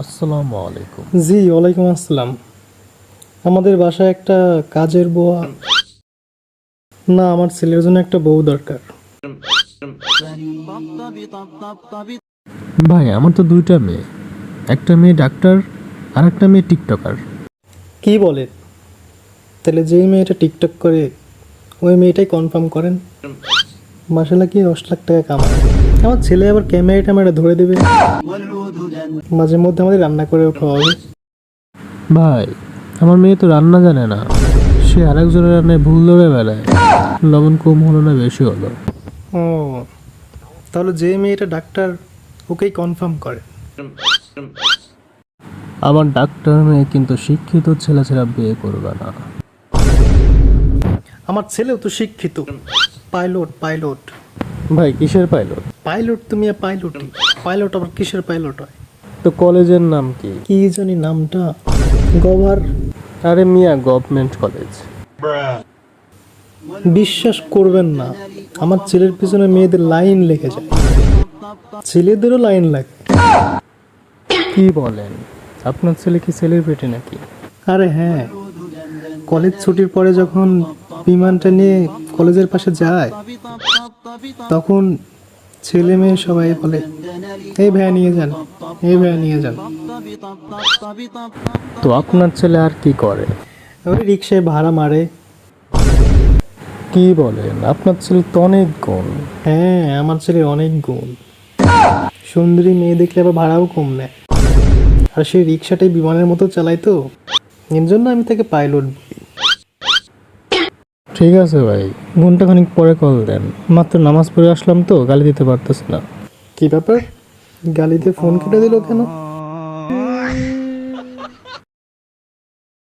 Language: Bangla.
আসসালামু আলাইকুম। জি ওয়ালাইকুম আসসালাম। আমাদের বাসায় একটা কাজের বউ না আমার ছেলের জন্য একটা বউ দরকার। ভাই আমার তো দুইটা মেয়ে। একটা মেয়ে ডাক্তার আর একটা মেয়ে টিকটকার। কি বলেন তাহলে যেই মেয়েটা টিকটক করে ওই মেয়েটাই কনফার্ম করেন। মাসালা কি দশ লাখ টাকা কামায়। আমার ছেলে আবার ক্যামেরা ট্যামেরা ধরে দেবে। মাঝে মধ্যে আমাদের রান্না করে খাওয়াবে ভাই আমার মেয়ে তো রান্না জানে না। সে আরেকজনের রান্নায় ভুল ধরে বেড়ায়। লবণ কম হলো না বেশি হলো। ও তাহলে যে মেয়েটা ডাক্তার ওকেই কনফার্ম করে। আমার ডাক্তার মেয়ে কিন্তু শিক্ষিত ছেলেছেরা বিয়ে করবে না। আমার ছেলেও তো শিক্ষিত। Pilot pilot. ভাই কিসের পাইলট? পাইলট তুমি পাইলট পাইলট আবার কিসের পাইলট হয়? তো কলেজের নাম কি? কি জানি নামটা? গভার? আরে মিয়া গভর্নমেন্ট কলেজ। বিশ্বাস করবেন না আমার ছেলের পিছনে মেয়েদের লাইন লেগে যায়। ছেলেদেরও লাইন লাগে। কি বলেন? আপনার ছেলে কি সেলিব্রিটি নাকি? আরে হ্যাঁ কলেজ ছুটির পরে যখন বিমানটা নিয়ে কলেজের পাশে যায় তখন ছেলে মেয়ে সবাই বলে এই ভাইয়া নিয়ে যান এই ভাইয়া নিয়ে যান। তো আপনার ছেলে আর কি করে? ওই রিক্সায় ভাড়া মারে। কি বলেন? আপনার ছেলে তো অনেক গুণ। হ্যাঁ আমার ছেলে অনেক গুণ। সুন্দরী মেয়ে দেখলে আবার ভাড়াও কম নেয়। আর সেই রিক্সাটাই বিমানের মতো চালায় তো। এর জন্য আমি তাকে পাইলট ঠিক আছে ভাই। ঘন্টাখানিক পরে কল দেন। মাত্র নামাজ পড়ে আসলাম তো গালি দিতে পারতেছি না। কি ব্যাপার? গালিতে ফোন কেটে দিল কেন?